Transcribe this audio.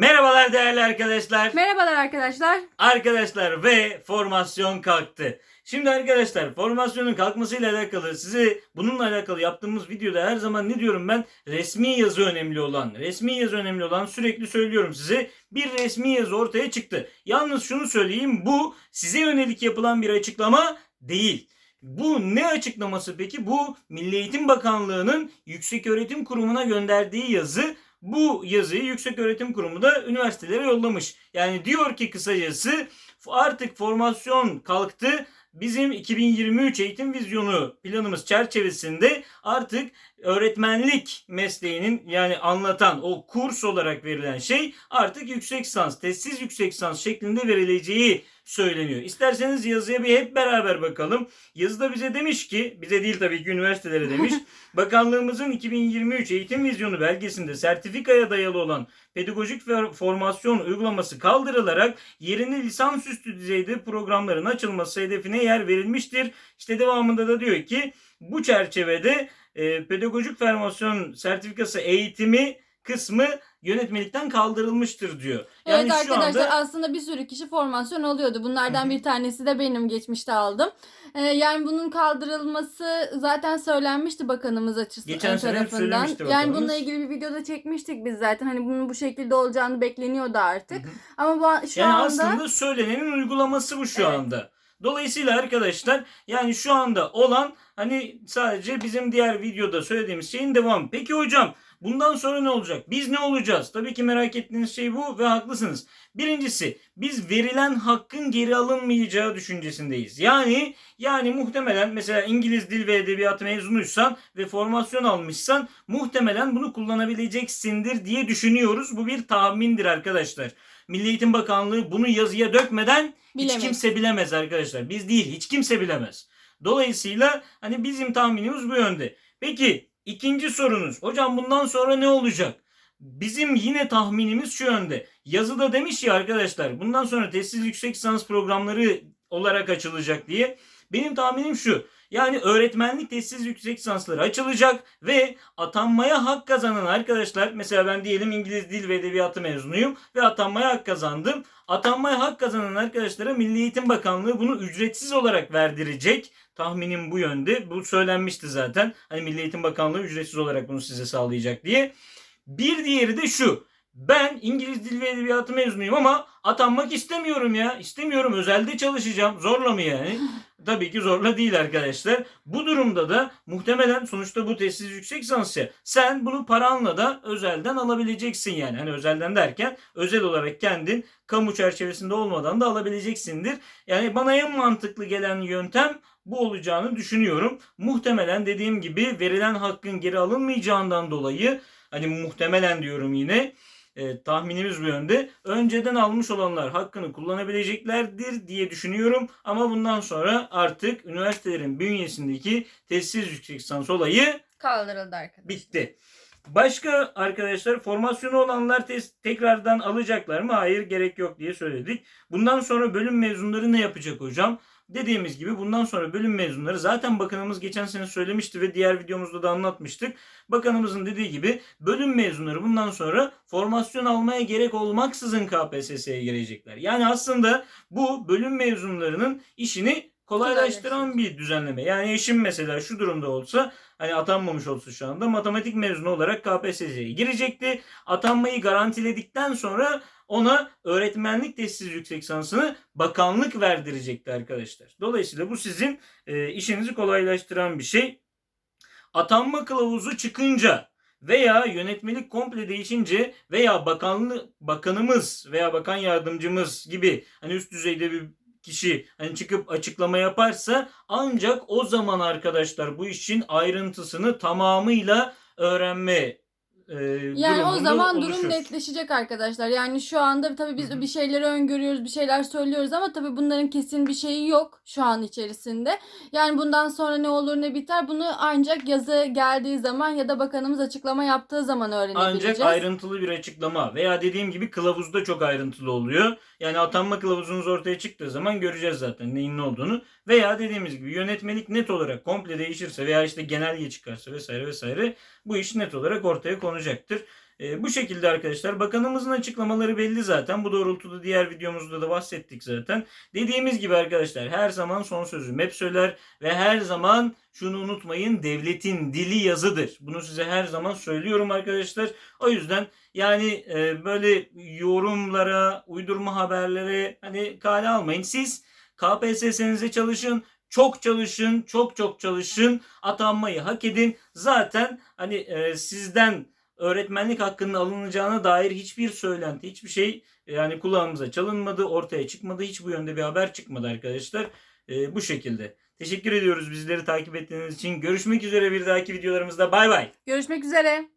Merhabalar değerli arkadaşlar. Merhabalar arkadaşlar. Arkadaşlar ve formasyon kalktı. Şimdi arkadaşlar formasyonun kalkmasıyla alakalı size bununla alakalı yaptığımız videoda her zaman ne diyorum ben? Resmi yazı önemli olan. Resmi yazı önemli olan sürekli söylüyorum size. Bir resmi yazı ortaya çıktı. Yalnız şunu söyleyeyim bu size yönelik yapılan bir açıklama değil. Bu ne açıklaması peki? Bu Milli Eğitim Bakanlığı'nın Yükseköğretim Kurumu'na gönderdiği yazı. Bu yazıyı Yükseköğretim Kurumu da üniversitelere yollamış. Yani diyor ki kısacası artık formasyon kalktı. Bizim 2023 eğitim vizyonu planımız çerçevesinde artık öğretmenlik mesleğinin yani anlatan o kurs olarak verilen şey artık yüksek lisans, testsiz yüksek lisans şeklinde verileceği söyleniyor. İsterseniz yazıya bir hep beraber bakalım. Yazıda bize demiş ki, bize değil tabii ki üniversitelere demiş. Bakanlığımızın 2023 eğitim vizyonu belgesinde sertifikaya dayalı olan pedagojik formasyon uygulaması kaldırılarak yerine lisansüstü düzeyde programların açılması hedefine yer verilmiştir. İşte devamında da diyor ki bu çerçevede e, pedagojik formasyon sertifikası eğitimi kısmı yönetmelikten kaldırılmıştır diyor. evet şu arkadaşlar anda- aslında bir sürü kişi formasyon alıyordu. Bunlardan bir tanesi de benim geçmişte aldım. Ee, yani bunun kaldırılması zaten söylenmişti bakanımız açısından Geçen sene tarafından. söylemişti Yani bakanımız. bununla ilgili bir videoda çekmiştik biz zaten. Hani bunun bu şekilde olacağını bekleniyordu artık. Hı hı. Ama bu, şu yani anda aslında söylenenin uygulaması bu şu Evet. anda. Dolayısıyla arkadaşlar yani şu anda olan hani sadece bizim diğer videoda söylediğimiz şeyin devamı. Peki hocam bundan sonra ne olacak? Biz ne olacağız? Tabii ki merak ettiğiniz şey bu ve haklısınız. Birincisi biz verilen hakkın geri alınmayacağı düşüncesindeyiz. Yani yani muhtemelen mesela İngiliz dil ve edebiyatı mezunuysan ve formasyon almışsan muhtemelen bunu kullanabileceksindir diye düşünüyoruz. Bu bir tahmindir arkadaşlar. Milli Eğitim Bakanlığı bunu yazıya dökmeden hiç Bilemeyiz. kimse bilemez arkadaşlar. Biz değil hiç kimse bilemez. Dolayısıyla hani bizim tahminimiz bu yönde. Peki ikinci sorunuz. Hocam bundan sonra ne olacak? Bizim yine tahminimiz şu yönde. Yazıda demiş ya arkadaşlar bundan sonra testsiz yüksek lisans programları olarak açılacak diye. Benim tahminim şu. Yani öğretmenlik testsiz yüksek lisansları açılacak ve atanmaya hak kazanan arkadaşlar mesela ben diyelim İngiliz dil ve edebiyatı mezunuyum ve atanmaya hak kazandım. Atanmaya hak kazanan arkadaşlara Milli Eğitim Bakanlığı bunu ücretsiz olarak verdirecek. Tahminim bu yönde. Bu söylenmişti zaten. Hani Milli Eğitim Bakanlığı ücretsiz olarak bunu size sağlayacak diye. Bir diğeri de şu. Ben İngiliz dil ve edebiyatı mezunuyum ama atanmak istemiyorum ya. İstemiyorum. Özelde çalışacağım. Zorla mı yani? Tabii ki zorla değil arkadaşlar. Bu durumda da muhtemelen sonuçta bu tesis yüksek lisans ya. Sen bunu paranla da özelden alabileceksin yani. Hani özelden derken özel olarak kendin kamu çerçevesinde olmadan da alabileceksindir. Yani bana en mantıklı gelen yöntem bu olacağını düşünüyorum. Muhtemelen dediğim gibi verilen hakkın geri alınmayacağından dolayı hani muhtemelen diyorum yine e, tahminimiz bu yönde. Önceden almış olanlar hakkını kullanabileceklerdir diye düşünüyorum. Ama bundan sonra artık üniversitelerin bünyesindeki tesis yüksek lisans olayı kaldırıldı arkadaşlar. bitti. Başka arkadaşlar formasyonu olanlar tes- tekrardan alacaklar mı? Hayır gerek yok diye söyledik. Bundan sonra bölüm mezunları ne yapacak hocam? Dediğimiz gibi bundan sonra bölüm mezunları zaten bakanımız geçen sene söylemişti ve diğer videomuzda da anlatmıştık. Bakanımızın dediği gibi bölüm mezunları bundan sonra formasyon almaya gerek olmaksızın KPSS'ye girecekler. Yani aslında bu bölüm mezunlarının işini kolaylaştıran bir düzenleme. Yani eşim mesela şu durumda olsa hani atanmamış olsa şu anda matematik mezunu olarak KPSS'ye girecekti. Atanmayı garantiledikten sonra ona öğretmenlik testsiz yüksek lisansını bakanlık verdirecekti arkadaşlar. Dolayısıyla bu sizin e, işinizi kolaylaştıran bir şey. Atanma kılavuzu çıkınca veya yönetmelik komple değişince veya bakanlı bakanımız veya bakan yardımcımız gibi hani üst düzeyde bir kişi hani çıkıp açıklama yaparsa ancak o zaman arkadaşlar bu işin ayrıntısını tamamıyla öğrenme e, Yani o zaman oluşur. durum netleşecek arkadaşlar. Yani şu anda tabii biz Hı hı. bir şeyleri öngörüyoruz, bir şeyler söylüyoruz ama tabii bunların kesin bir şeyi yok şu an içerisinde. Yani bundan sonra ne olur ne biter bunu ancak yazı geldiği zaman ya da bakanımız açıklama yaptığı zaman öğrenebileceğiz. Ancak ayrıntılı bir açıklama veya dediğim gibi kılavuzda çok ayrıntılı oluyor. Yani atanma kılavuzunuz ortaya çıktığı zaman göreceğiz zaten neyin ne olduğunu. Veya dediğimiz gibi yönetmelik net olarak komple değişirse veya işte genelge çıkarsa vesaire vesaire bu iş net olarak ortaya konacaktır. E, bu şekilde arkadaşlar bakanımızın açıklamaları belli zaten. Bu doğrultuda diğer videomuzda da bahsettik zaten. Dediğimiz gibi arkadaşlar her zaman son sözüm hep söyler ve her zaman şunu unutmayın devletin dili yazıdır. Bunu size her zaman söylüyorum arkadaşlar. O yüzden yani e, böyle yorumlara, uydurma haberlere hani kale almayın. Siz KPSS'nize çalışın, çok çalışın, çok çok çalışın, atanmayı hak edin. Zaten hani e, sizden öğretmenlik hakkının alınacağına dair hiçbir söylenti, hiçbir şey e, yani kulağımıza çalınmadı, ortaya çıkmadı. Hiç bu yönde bir haber çıkmadı arkadaşlar. E, bu şekilde. Teşekkür ediyoruz bizleri takip ettiğiniz için. Görüşmek üzere bir dahaki videolarımızda. Bay bay. Görüşmek üzere.